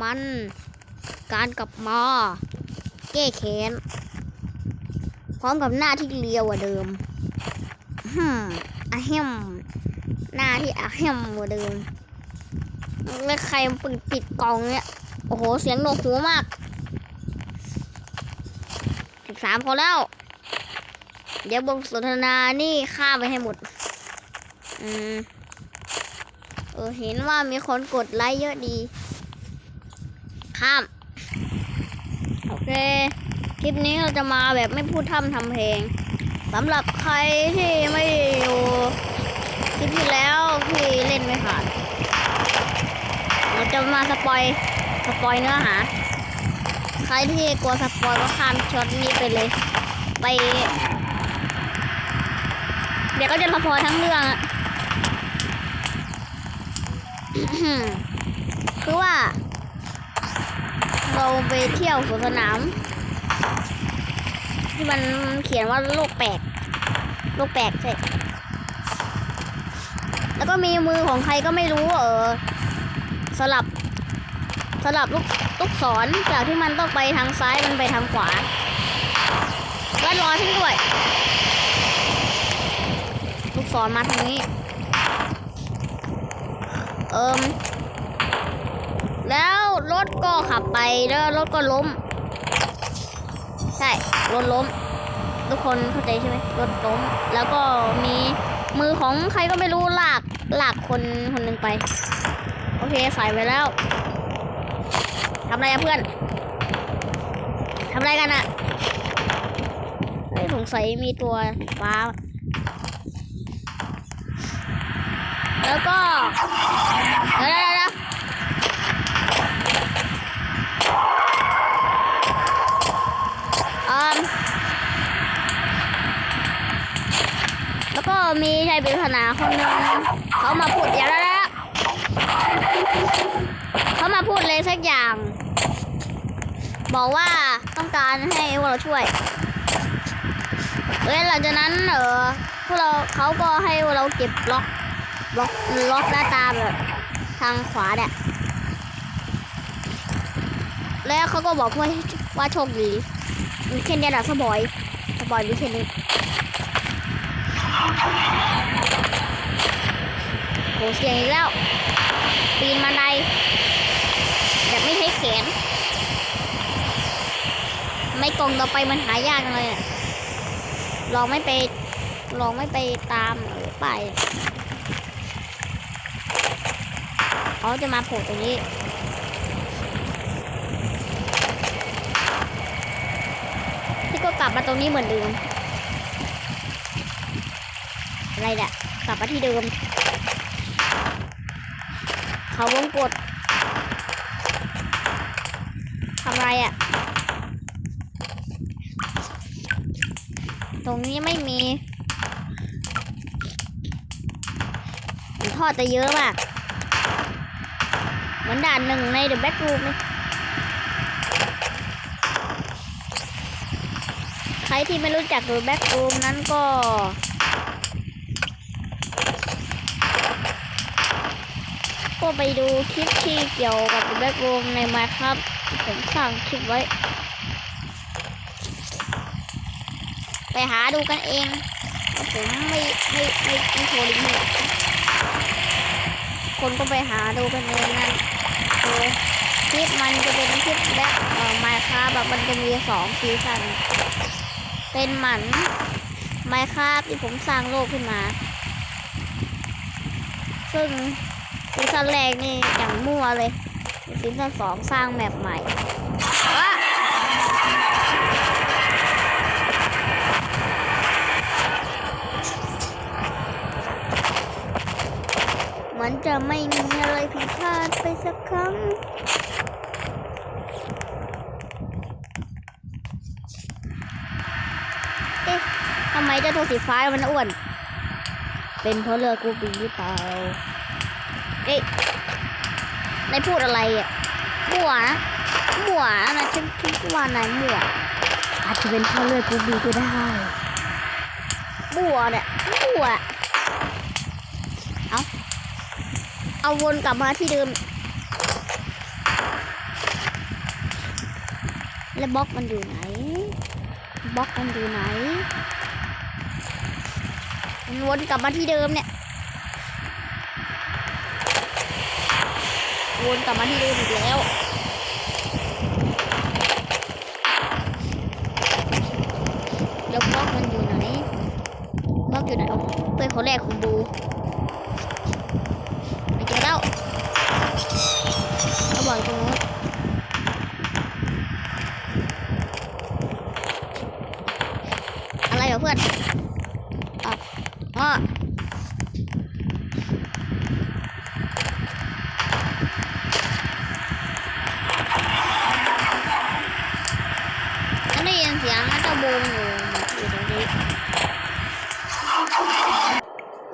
มัน การกลับมาแก้แค้น พร้อมกับหน้าที่เลียวกว่าเดิมฮึมอะเฮมหน้าที่อะเฮมกว่าเดิมแล้วใครปิดปิดกล่องเนี่ย โอ้โห เสียงหนวกหูมากสิบสามคนแล้ว เดี๋ยวบทสนทนานี่ข้าไปให้หมด อืม เออ เห็นว่ามีคนกดไลค์เยอะดี ข้าม โอเค คลิปนี้เราจะมาแบบไม่พูดทำทำเพลงสำหรับใครที่ไม่อยู่คลิปที่แล้วที่เล่นไม่ผ่านเราจะมาสปอยสปอยเนื้อหา ใครที่กลัวสปอยก็ข้ามช็อตนี้ไปเลย ไป เดี๋ยวก็จะสปอยทั้งเรื่องอะคือว่า เราไปเที่ยวสวนสนาม ที่มันเขียนว่าโลกแปลกโลกแปลกใช่แล้วก็มีมือของใครก็ไม่รู้เออสลับสลับลูกลูกศรจากที่มันต้องไปทางซ้ายมันไปทางขวาแล้วรอฉันด้วย ลูกศรมาทางนี้ เอิมแล้ว รถก็ขับไปแล้วรถก็ล้ม ใช่ รถล้ม ทุกคนเข้าใจใช่ไหมรถล้ม แล้วก็มีมือของใครก็ไม่รู้ลากลากคนคนหนึ่งไป โอเคใส่ไปแล้วทำอะไรอะเพื่อนทำอะไรกันอะเฮ้ยสงสัยมีตัวฟ้า แล้วก็เยวเดี๋ยวเดี๋ยวอืมแล้วก็ มีชายปริศนาคนหนึ่งเขามาพูดอย่างนั้นแล้วเขามาพูดเลยสักอย่าง บอกว่าต้องการให้พวกเราช่วยแล้วหลังจากนั้นเออพวกเราเขาก็ให้เราเก็บบล็อกบล็อกล็อกหน้าตาแบบทางขวาเนี่ยแล้วเขาก็บอกว่าว่าโชคดีมีแค่เนี้ยแหละสบอยสบอยมีแค่นี้ โหเสียงอีกแล้ว ปีนบันไดแบบไม่ใช้แขน ไม่กลงต่อไปมันหายากเลยอะลองไม่ไปลองไม่ไปตามเออไปเขาจะมาโผล่ตรงนี้พี่ก็กลับมาตรงนี้เหมือนเดิม อะไรเนี่ยกลับมาที่เดิม เขาวงกดทำอะไรอะ่ะ ตรงนี้ไม่มีทอดจะเยอะมาก เหมือนด่านหนึ่งในเดอะแบ็กรูมเลยใครที่ไม่รู้จักเดอะแบ็กรูมนั้นก็ ก็ไปดูคลิปที่เกี่ยวกับเดอะแบ็กรูมในมาครับผมสร้างคลิปไว้ ไปหาดูกันเองผมไม่ไม่ไม่ไม่โชว์ลิงก์คนก็ไปหาดูกันเองนั่นคือคลิปมันจะเป็นคลิปแบ็คเอ่อไมค์คาแบบมันจะมีสองซีซั่นเป็นหมันไมค์คาที่ผมสร้างโลกขึ้นมา ซึ่ง ซีซั่นแรกนี่อย่างมั่วเลยซีซั่นสองสร้างแมปใหม่ว้ามันจะไม่มีอะไรผิดพลาดไปสักครั้งเอ๊ะทำไมเจ้าตัวสีฟ้ามันอ้วน เป็นเพราะเรือกูปีหรือเปล่า เอ๊ะนายพูดอะไรอะมั่วนะมั่วนะฉันคิดว่านายมั่วอาจจะเป็นเพราเรือกูบีก็ได้มั่วเนี่ยมั่วเอาเอาวนกลับมาที่เดิม แล้วบล็อกมันอยู่ไหนบล็อกมันอยู่ไหนวนกลับมาที่เดิมเนี่ย วนกลับมาที่เดิมอีกแล้วแล้วบล็อกมันอยู่ไหนบล็อกอยู่ไหนเอาเพื่อนคนแรกคุณดูไม่เจอแล้วเขาบอกตรงนู้นอะไรเหรอเพื่อนอ๋อ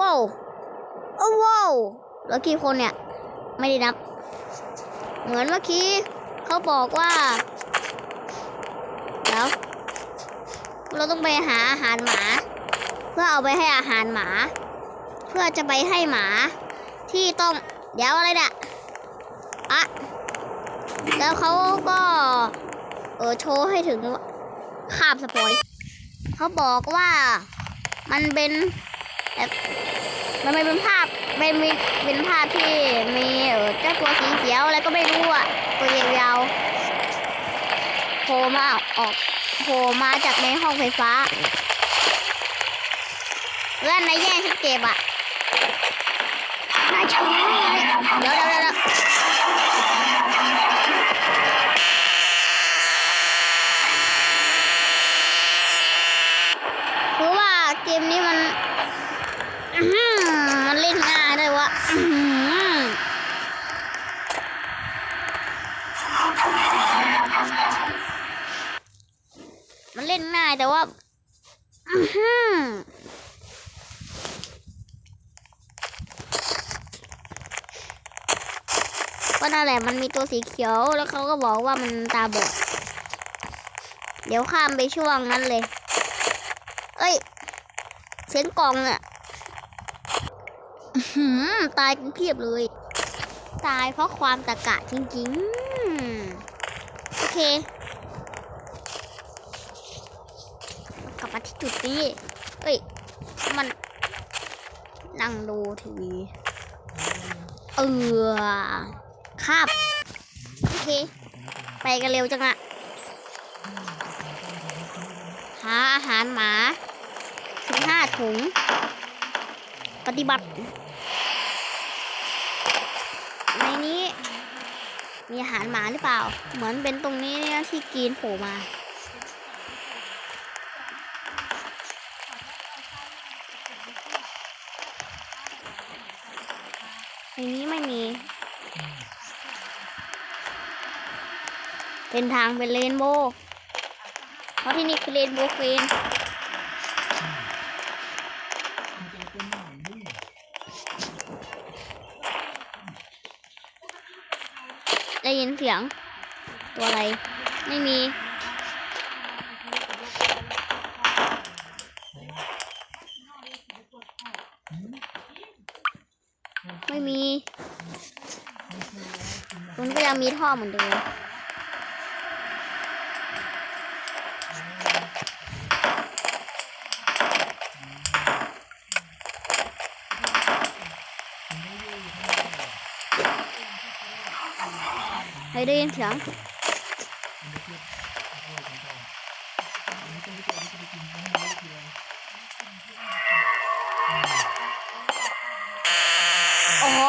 ว้าวโอ้ว้าวแล้วกี่คนเนี่ย ไม่ได้นับ เหมือนเมื่อกี้เขาบอกว่าเดี๋ยวเราต้องไปหาอาหารหมา เพื่อเอาไปให้อาหารหมา เพื่อจะไปให้หมาที่ต้อง เดี๋ยวอะไรเนี่ยอะแล้วเขาก็เออโชว์ให้ถึงคาบสปอยเขาบอกว่ามันเป็น มันไม่เป็นภาพเป็นมีเป็นภาพที่มีเจ้าตัวสีเขียวอะไรก็ไม่รู้อะตัวยาวๆโผล่มาออกโผล่มาจากในห้องไฟฟ้าเพื่อนนายแย่งฉันเจ็บอะนายช้าเดี๋ยวเดี๋ยวเดี๋ยวเดี๋ยวคือว่าเกมนี้มัน อื้อหือมันเล่นง่ายเลยวะอื้อหือมันเล่นง่ายแต่ว่าอื้อ หือก็นั่นแหละมันมีตัวสีเขียวแล้วเขาก็บอกว่ามันตาบอดเดี๋ยวข้ามไปช่วงนั้นเลย เอ้ยเสียงกองอะหืมตายเพียบเลย ตายเพราะความตะกะจริงๆ โอเค กลับมาที่ จุดนี้ เอ้ย มันนั่งดูทีวี เออคาบโอเค ไปกันเร็วจังอะหาอาหารหมาสิบห้าถุง ปฏิบัติ ในนี้ มีอาหารหมาหรือเปล่า เหมือนเป็นตรงนี้เนี่ยที่กรีนโผล่มา ในนี้ไม่มี เป็นทางเป็นเรนโบว์เพราะที่นี่คือเรนโบว์เฟนได้ยินเสียง ตัวอะไร ไม่มีไม่มีตรงนี้ก็ยังมีท่อเหมือนเดิม ได้ยินเสียงโอ้โห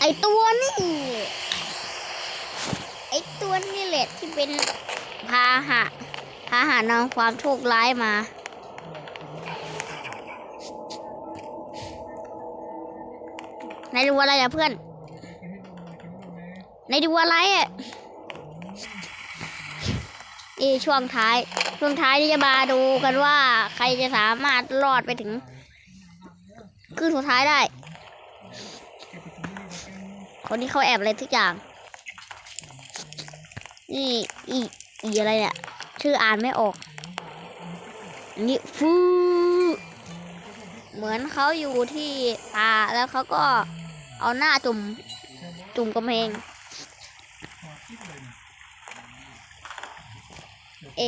ไอตัวนี่ไอตัวนี่แหละที่เป็นพาหะพาหะนำความโชคร้ายมา นายดูอะไรอะเพื่อนนายดูอะไรอะนี่ช่วงท้าย ช่วงท้ายที่จะมาดูกันว่า ใครจะสามารถรอดไปถึงครึ่งสุดท้ายได้ คนที่เขาแอบอะไรทุกอย่าง นี่อีอีอะไรเนี่ยชื่ออ่านไม่ออกนี่ฟูเหมือนเขาอยู่ที่ป่าแล้วเขาก็ เอาหน้าจุ่ม จุ่มกำแพงเอ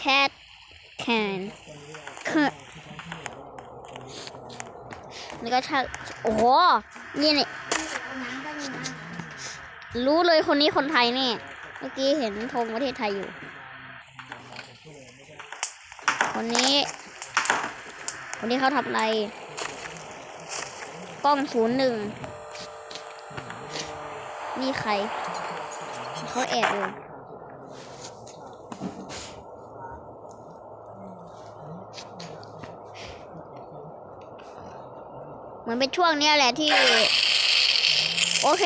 cat can คือนี่ก็ชักโอ้โหนี่นี่รู้เลยคนนี้คนไทยนี่ เมื่อกี้เห็นธงประเทศไทยอยู่ คนนี้ คนนี้เขาทำอะไร กล้องศูนย์หนึ่งนี่ใคร เขาแอบอยู่เหมือนเป็นช่วงเนี้ยแหละที่ โอเค